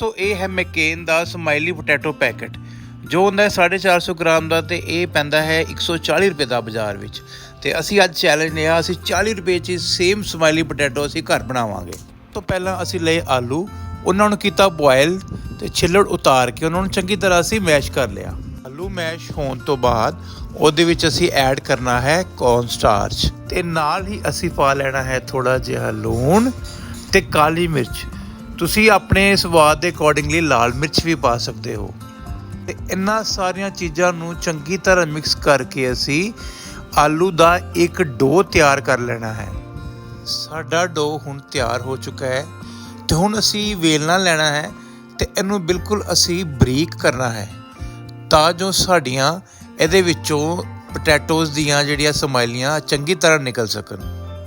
ਸੋ ਇਹ ਹੈ ਮੈਕੇਨ ਦਾ ਸਮਾਈਲੀ ਪੋਟੈਟੋ ਪੈਕੇਟ, ਜੋ ਹੁੰਦਾ ਹੈ 450 ਗ੍ਰਾਮ ਦਾ ਤੇ ਇਹ ਪੈਂਦਾ ਹੈ 140 ਰੁਪਏ ਦਾ ਬਾਜ਼ਾਰ ਵਿੱਚ। ਤੇ ਅਸੀਂ ਅੱਜ ਚੈਲੰਜ ਲਿਆ ਅਸੀਂ 40 ਰੁਪਏ 'ਚ ਸੇਮ ਸਮਾਈਲੀ ਪੋਟੈਟੋ ਅਸੀਂ ਘਰ ਬਣਾਵਾਂਗੇ। ਤੋਂ ਪਹਿਲਾਂ ਅਸੀਂ ਲਏ ਆਲੂ, ਉਹਨਾਂ ਨੂੰ ਕੀਤਾ ਬੋਇਲ ਤੇ ਛਿੱਲੜ ਉਤਾਰ ਕੇ ਉਹਨਾਂ ਨੂੰ ਚੰਗੀ ਤਰ੍ਹਾਂ ਅਸੀਂ ਮੈਸ਼ ਕਰ ਲਿਆ। ਆਲੂ ਮੈਸ਼ ਹੋਣ ਤੋਂ ਬਾਅਦ ਉਹਦੇ ਵਿੱਚ ਅਸੀਂ ਐਡ ਕਰਨਾ ਹੈ ਕੌਰਨ ਸਟਾਰਚ ਤੇ ਨਾਲ ਹੀ ਅਸੀਂ ਪਾ ਲੈਣਾ ਹੈ ਥੋੜਾ ਜਿਹਾ ਲੂਣ ਤੇ ਕਾਲੀ ਮਿਰਚ। ਤੁਸੀਂ ਆਪਣੇ ਸਵਾਦ ਦੇ ਅਕੋਰਡਿੰਗਲੀ ਲਾਲ ਮਿਰਚ ਵੀ ਪਾ ਸਕਦੇ ਹੋ। ਤੇ ਇਹਨਾਂ ਸਾਰੀਆਂ ਚੀਜ਼ਾਂ ਨੂੰ ਚੰਗੀ ਤਰ੍ਹਾਂ ਮਿਕਸ ਕਰਕੇ ਅਸੀਂ ਆਲੂ ਦਾ ਇੱਕ ਡੋ ਤਿਆਰ ਕਰ ਲੈਣਾ ਹੈ। ਸਾਡਾ ਡੋ ਹੁਣ ਤਿਆਰ ਹੋ ਚੁੱਕਾ ਹੈ ਤੇ ਹੁਣ ਅਸੀਂ ਵੇਲਣਾ ਲੈਣਾ ਹੈ ਤੇ ਇਹਨੂੰ ਬਿਲਕੁਲ ਅਸੀਂ ਬਰੀਕ ਕਰਨਾ ਹੈ ਤਾਂ ਜੋ ਸਾਡੀਆਂ ਇਹਦੇ ਵਿੱਚੋਂ ਪੋਟੈਟੋਜ਼ ਦੀਆਂ ਜਿਹੜੀਆਂ ਸਮਾਈਲੀਆਂ ਚੰਗੀ ਤਰ੍ਹਾਂ ਨਿਕਲ ਸਕਣ।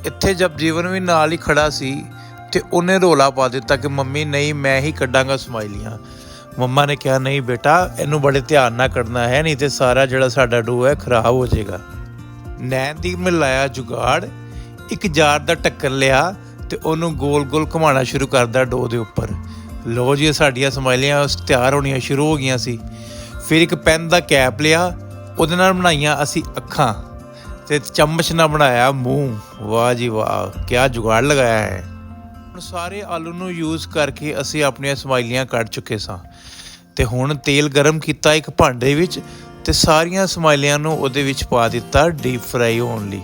ਇੱਥੇ ਜਬ ਜੀਵਨ ਵੀ ਨਾਲ ਹੀ ਖੜਾ ਸੀ ਤੇ ਉਹਨੇ ਰੋਲਾ ਪਾ ਦਿੱਤਾ ਕਿ ਮੰਮੀ, ਨਹੀਂ, ਮੈਂ ਹੀ ਕੱਢਾਂਗਾ ਸਮਾਈਲੀਆਂ। ਮੰਮਾ ਨੇ ਕਿਹਾ, ਨਹੀਂ ਬੇਟਾ, ਇਹਨੂੰ ਬੜੇ ਧਿਆਨ ਨਾਲ ਕੱਢਣਾ ਹੈ, ਨਹੀਂ ਤੇ ਸਾਰਾ ਜਿਹੜਾ ਸਾਡਾ ਡੋ ਹੈ, ਖਰਾਬ ਹੋ ਜਾਏਗਾ। ਨੈਨਦੀਪ ਦੀ ਮਿਲਾਇਆ ਜੁਗਾੜ, ਇੱਕ ਜਾਰ ਦਾ ਟੱਕਰ ਲਿਆ ਤੇ ਉਹਨੂੰ ਗੋਲ-ਗੋਲ ਘੁਮਾਉਣਾ ਸ਼ੁਰੂ ਕਰਦਾ ਡੋ ਦੇ ਉੱਪਰ। ਲੋ ਜੀ ਸਾਡੀਆਂ ਸਮਾਈਲੀਆਂ ਤਿਆਰ ਹੋਣੀਆਂ ਸ਼ੁਰੂ ਹੋ ਗਈਆਂ ਸੀ। ਫਿਰ ਇੱਕ ਪੈਨ ਦਾ ਕੈਪ ਲਿਆ, ਉਹਦੇ ਨਾਲ ਬਣਾਈਆਂ ਅਸੀਂ ਅੱਖਾਂ। ਤੇ ਚਮਚ ਨਾਲ ਬਣਾਇਆ ਮੂੰਹ। ਵਾਹ ਜੀ ਵਾਹ ਕੀ ਜੁਗਾੜ ਲਗਾਇਆ ਹੈ। ਹੁਣ ਸਾਰੇ ਆਲੂ ਨੂੰ ਯੂਜ਼ ਕਰਕੇ ਅਸੀਂ ਆਪਣੀਆਂ ਸਮਾਈਲੀਆਂ ਕੱਢ ਚੁੱਕੇ ਸਾਂ। ਤੇ ਹੁਣ ਤੇਲ ਗਰਮ ਕੀਤਾ ਇੱਕ ਭਾਂਡੇ ਵਿੱਚ ਤੇ ਸਾਰੀਆਂ ਸਮਾਈਲੀਆਂ ਨੂੰ ਉਹਦੇ ਵਿੱਚ ਪਾ ਦਿੱਤਾ ਡੀਪ ਫਰਾਈ ਹੋਣ ਲਈ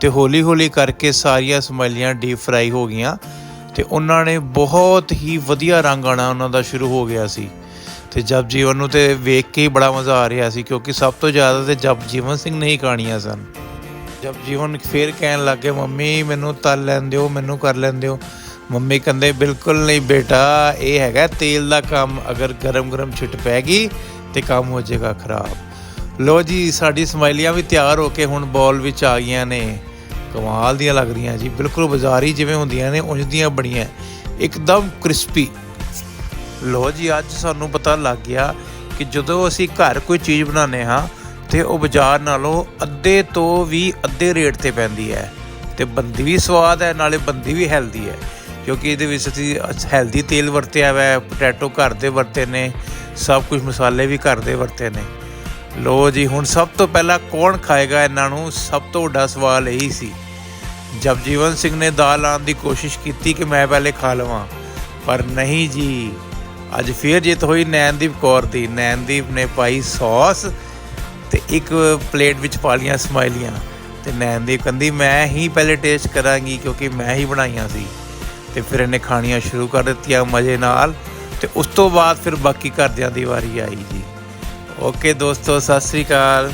ਤੇ ਹੌਲੀ ਹੌਲੀ ਕਰਕੇ ਸਾਰੀਆਂ ਸਮਾਈਲੀਆਂ ਡੀਪ ਫਰਾਈ ਹੋ ਗਈਆਂ ਤੇ ਉਹਨਾਂ ਨੇ ਬਹੁਤ ਹੀ ਵਧੀਆ ਰੰਗ ਆਣਾ ਉਹਨਾਂ ਦਾ ਸ਼ੁਰੂ ਹੋ ਗਿਆ ਸੀ। ਤੇ ਜਬ ਜੀਵਨ ਨੂੰ ਤੇ ਵੇਖ ਕੇ ਹੀ ਬੜਾ ਮਜ਼ਾ ਆ ਰਿਹਾ ਸੀ ਕਿਉਂਕਿ ਸਭ ਤੋਂ ਜ਼ਿਆਦਾ ਤੇ ਜਬ ਜੀਵਨ ਸਿੰਘ ਨੇ ਹੀ ਕਹਾਣੀਆਂ ਸਨ। ਜਬ ਜੀਵਨ ਫੇਰ ਕਹਿਣ ਲੱਗੇ ਮੰਮੀ, ਮੈਨੂੰ ਤਲ ਲੈਣ ਦਿਓ, ਮੈਨੂੰ ਕਰ ਲੈਣ ਦਿਓ। ਮੰਮੀ ਕਹਿੰਦੇ, ਬਿਲਕੁਲ ਨਹੀਂ ਬੇਟਾ, ਇਹ ਹੈਗਾ ਤੇਲ ਦਾ ਕੰਮ, ਅਗਰ ਗਰਮ ਗਰਮ ਛਿੱਟ ਪੈ ਗਈ ਤੇ ਕੰਮ ਹੋ ਜਾਏਗਾ ਖਰਾਬ। ਲੋ ਜੀ, ਸਾਡੀ ਸਮਾਈਲੀਆਂ ਵੀ ਤਿਆਰ ਹੋ ਕੇ ਹੁਣ ਬੋਲ ਵਿੱਚ ਆ ਗਈਆਂ ਨੇ। ਕਮਾਲ ਦੀਆਂ ਲੱਗ ਰਹੀਆਂ ਜੀ, ਬਿਲਕੁਲ ਬਾਜ਼ਾਰੀ ਜਿਵੇਂ ਹੁੰਦੀਆਂ ਨੇ, ਉਂਝ ਦੀਆਂ ਬਣੀਆਂ। ਇੱਕਦਮ ਕ੍ਰਿਸਪੀ। ਲੋ ਜੀ, ਅੱਜ ਸਾਨੂੰ ਪਤਾ ਲੱਗ ਗਿਆ ਕਿ ਜਦੋਂ ਅਸੀਂ ਘਰ ਕੋਈ ਚੀਜ਼ ਬਣਾਉਂਦੇ ਹਾਂ, ਤੇ ਉਹ ਬਾਜ਼ਾਰ ਨਾਲੋਂ ਅੱਧੇ ਤੋਂ ਵੀ ਅੱਧੇ ਰੇਟ ਤੇ ਪੈਂਦੀ ਹੈ। ਤੇ ਬੰਦੀ ਵੀ ਸਵਾਦ ਹੈ, ਨਾਲੇ ਬੰਦੀ ਵੀ ਹੈਲਦੀ ਹੈ। ਕਿਉਂਕਿ ਇਹਦੇ ਵਿੱਚ ਅਸੀਂ ਹੈਲਦੀ ਤੇਲ ਵਰਤਿਆ ਹੋਇਆ ਹੈ ਪੋਟੈਟੋ ਘਰ ਦੇ ਵਰਤੇ ਨੇ, ਸਭ ਕੁਝ ਮਸਾਲੇ ਵੀ ਘਰ ਦੇ ਵਰਤੇ ਨੇ। ਲੋ ਜੀ, ਹੁਣ ਸਭ ਤੋਂ ਪਹਿਲਾਂ ਕੌਣ ਖਾਏਗਾ ਇਹਨਾਂ ਨੂੰ? ਸਭ ਤੋਂ ਵੱਡਾ ਸਵਾਲ ਇਹੀ ਸੀ। ਜਬ ਜੀਵਨ ਸਿੰਘ ਨੇ ਦਾਲ ਆਉਣ ਦੀ ਕੋਸ਼ਿਸ਼ ਕੀਤੀ ਕਿ ਮੈਂ ਪਹਿਲੇ ਖਾ ਲਵਾਂ। ਪਰ ਨਹੀਂ ਜੀ, ਅੱਜ ਫੇਰ ਜਿੱਤ ਹੋਈ ਨੈਨਦੀਪ ਕੌਰ ਦੀ। ਨੈਨਦੀਪ ਨੇ ਪਾਈ ਸੌਸ ਤੇ ਇੱਕ ਪਲੇਟ ਵਿੱਚ ਪਾ ਲੀਆਂ ਸਮਾਈਲੀਆਂ। ਤੇ ਨੈਨਦੀਪ ਕਹਿੰਦੀ, ਮੈਂ ਹੀ ਪਹਿਲੇ ਟੇਸਟ ਕਰਾਂਗੀ ਕਿਉਂਕਿ ਮੈਂ ਹੀ ਬਣਾਈਆਂ ਸੀ। ਤੇ ਫਿਰ ਇਹਨੇ ਖਾਣੀਆਂ ਸ਼ੁਰੂ ਕਰ ਦਿੱਤੀਆਂ ਮਜ਼ੇ ਨਾਲ ਤੇ ਉਸ ਤੋਂ ਬਾਅਦ ਫਿਰ ਬਾਕੀ ਘਰਦਿਆਂ ਦੀ ਵਾਰੀ ਆਈ ਜੀ। ਓਕੇ ਦੋਸਤੋ, ਸਤਿ ਸ੍ਰੀ ਅਕਾਲ।